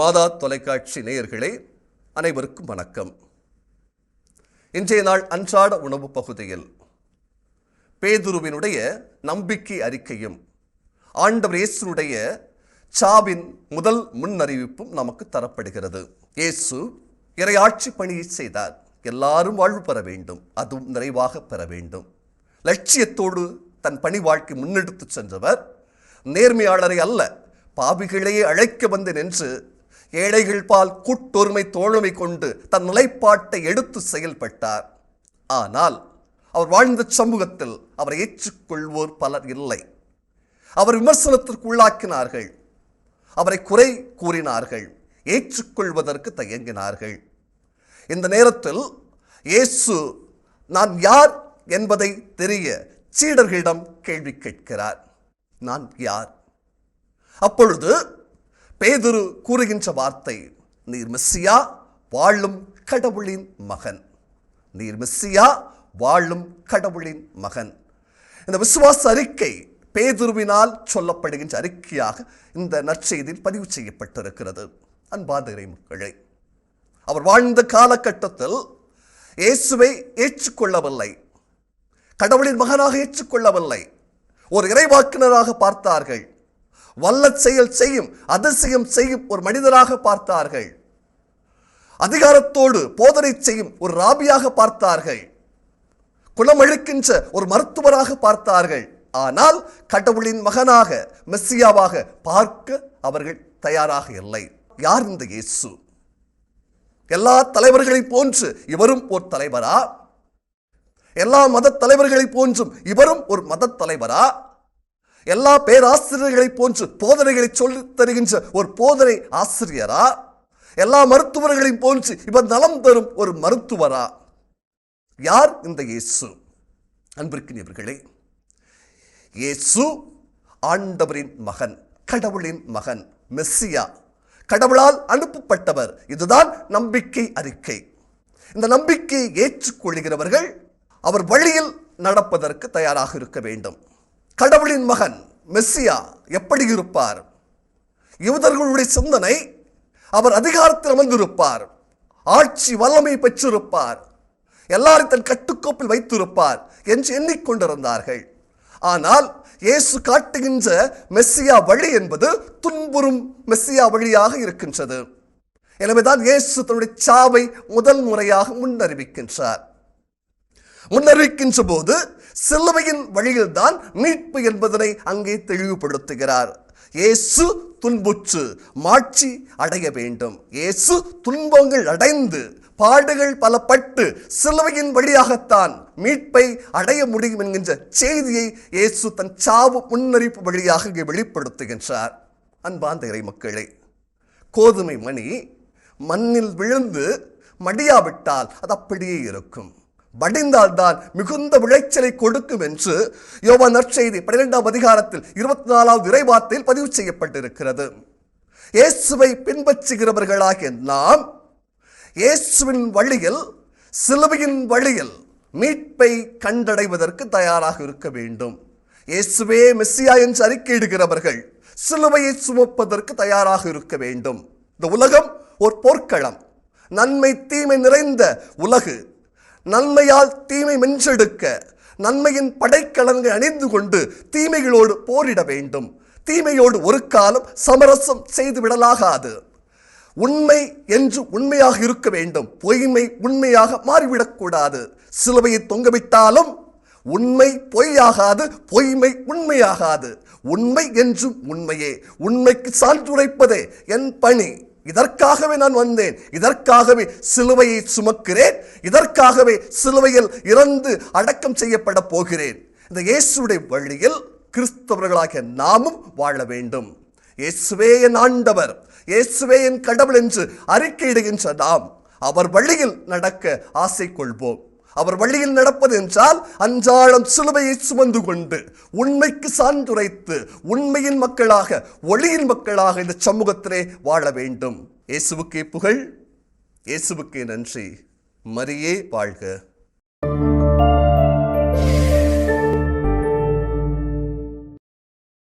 மாதா தொலைக்காட்சி நேயர்களே அனைவருக்கும் வணக்கம். இன்றைய நாள் அன்றாட உணவு பகுதியில் பேதுருவினுடைய நம்பிக்கை அறிக்கையும் ஆண்டவர் இயேசுனுடைய சாவின் முதல் முன்னறிவிப்பும் நமக்கு தரப்படுகிறது. இயேசு இறையாட்சி பணியை செய்தார். எல்லாரும் வாழ்வு பெற வேண்டும் அதுவும் நிறைவாக பெற வேண்டும். லட்சியத்தோடு தன் பணி வாழ்க்கை முன்னெடுத்து சென்றவர் நேர்மையாளரை அல்ல பாவிகளையே அழைக்க வந்து நின்று ஏழைகள் பால் கூட்டொருமை தோழமை கொண்டு தன் நிலைப்பாட்டை எடுத்து செயல்பட்டார். ஆனால் அவர் வாழ்ந்த சமூகத்தில் அவரை ஏற்றுக்கொள்வோர் பலர் இல்லை. அவர் விமர்சனத்திற்கு உள்ளாக்கினார்கள். அவரை குறை கூறினார்கள். ஏற்றுக்கொள்வதற்கு தயங்கினார்கள். இந்த நேரத்தில் இயேசு நான் யார் என்பதை தெரிய சீடர்களிடம் கேள்வி கேட்கிறார். நான் யார்? அப்பொழுது பேதுரு கூறுகின்ற வார்த்தை நீர் மெஸ்ஸியா வாழும் கடவுளின் மகன். நீர் மெஸ்ஸியா வாழும் கடவுளின் மகன். இந்த விசுவாச அறிக்கை பேதுருவினால் சொல்லப்படுகின்ற அறிக்கையாக இந்த நற்செய்தியில் பதிவு செய்யப்பட்டிருக்கிறது. அன்பாதிரை மக்களே அவர் வாழ்ந்த காலகட்டத்தில் இயேசுவை ஏற்றுக்கொள்ளவில்லை. கடவுளின் மகனாக ஏற்றுக்கொள்ளவில்லை. ஒரு இறைவாக்கினராக பார்த்தார்கள். வல்ல செயல் செய்யும் அதிசயம் செய்யும் ஒரு மனிதராக பார்த்தார்கள். அதிகாரத்தோடு போதனை செய்யும் ஒரு ராபியாக பார்த்தார்கள். குணமளிக்கின்ற ஒரு மருத்துவராக பார்த்தார்கள். ஆனால் கடவுளின் மகனாக மெஸ்ஸியாவாக பார்க்க அவர்கள் தயாராக இல்லை. யார் இந்த இயேசு? எல்லா தலைவர்களைப் போன்று இவரும் ஒரு தலைவரா? எல்லா மத தலைவர்களை போன்றும் இவரும் ஒரு மத தலைவரா? எல்லா பேராசிரியர்களைப் போன்று போதனைகளை சொல்லித் தருகின்ற ஒரு போதனை ஆசிரியரா? எல்லா மருத்துவர்களையும் போன்று இவர் நலம் தரும் ஒரு மருத்துவரா? யார்? இந்த இயேசு. அன்பிற்கினியவர்களே இயேசு ஆண்டவரின் மகன் கடவுளின் மகன் மெஸ்ஸியா. கடவுளால் அனுப்பப்பட்டவர். இதுதான் நம்பிக்கை அறிக்கை. இந்த நம்பிக்கையை ஏற்றுக்கொள்கிறவர்கள் அவர் வழியில் நடப்பதற்கு தயாராக இருக்க வேண்டும். கடவுளின் மகன் மெஸ்ஸியா எப்படி இருப்பார்? யூதர்களுடைய சிந்தனை அவர் அதிகாரத்தில் அமர்ந்திருப்பார். ஆட்சி வல்லமை பெற்றிருப்பார். எல்லாரும் தன் கட்டுக்கோப்பில் வைத்திருப்பார் என்று எண்ணிக்கொண்டிருந்தார்கள். ஆனால் இயேசு காட்டுகின்ற மெஸ்ஸியா வழி என்பது துன்புறும் மெஸ்ஸியா வழியாக இருக்கின்றது. எனவேதான் இயேசு தன்னுடைய சாவை முதல் முறையாக முன்னறிவிக்கின்றார். முன்னறிவிக்கின்ற போது சிலுவையின் வழியில்தான் மீட்பு என்பதனை அங்கே தெளிவுபடுத்துகிறார். இயேசு துன்புற்று மாட்சி அடைய வேண்டும். இயேசு துன்பங்கள் அடைந்து பாடுகள் பல பட்டு சிலுவையின் வழியாகத்தான் மீட்பை அடைய முடியும் என்கின்ற செய்தியை இயேசு தன் சாவு முன்னறிப்பு வழியாக இங்கே வெளிப்படுத்துகின்றார். அன்பாந்த இறை மக்களே கோதுமை மணி மண்ணில் விழுந்து மடியாவிட்டால் அது அப்படியே இருக்கும். வடிந்தால்தான் மிகுந்த விளைச்சலை கொடுக்கும் என்று யோவா நற்செய்தி பன்னிரெண்டாம் அதிகாரத்தில் இருபத்தி நாலாவது விரைவார்த்தையில் பதிவு செய்யப்பட்டிருக்கிறது. இயேசுவை பின்பற்றுகிறவர்களாகிய நாம் இயேசுவின் வழியில் சிலுவையின் வழியில் மீட்பை கண்டடைவதற்கு தயாராக இருக்க வேண்டும். இயேசுவே மெஸ்ஸியா என்று அறிக்கையிடுகிறவர்கள் சிலுவையை சுமப்பதற்கு தயாராக இருக்க வேண்டும். இந்த உலகம் ஒரு போர்க்களம். நன்மை தீமை நிறைந்த உலகு. நன்மையால் தீமை மென்றெடுக்க நன்மையின் படைக்கலன்கள் அணிந்து கொண்டு தீமைகளோடு போரிட வேண்டும். தீமையோடு ஒரு காலம் சமரசம் செய்து விடலாகாது. உண்மை என்று உண்மையாக இருக்க வேண்டும். பொய்மை உண்மையாக மாறிவிடக்கூடாது சிலுவையை தொங்கவிட்டாலும் உண்மை பொய்யாகாது பொய்மை உண்மையாகாது. உண்மை என்றும் உண்மையே. உண்மைக்கு சான்றுரைப்பதே என் பணி. இதற்காகவே நான் வந்தேன். இதற்காகவே சிலுவையை சுமக்கிறேன். இதற்காகவே சிலுவையில் இறந்து அடக்கம் செய்யப்பட போகிறேன். இந்த இயேசுடைய வழியில் கிறிஸ்தவர்களாகிய நாமும் வாழ வேண்டும். இயேசுவே என் ஆண்டவர். இயேசுவே என் கடவுள் என்று அறிக்கையிடுகின்ற நாம். அவர் வழியில் நடக்க ஆசை கொள்வோம் அவர் வழியில் நடப்பது என்றால் அன்றாடம் சிலுவையை சுமந்து கொண்டு உண்மைக்கு சான்றுரைத்து உண்மையின் மக்களாக ஒளியின் மக்களாக இந்த சமூகத்திலே வாழ வேண்டும். இயேசுவுக்கே புகழ். இயேசுவுக்கே நன்றி. மரியே வாழ்க.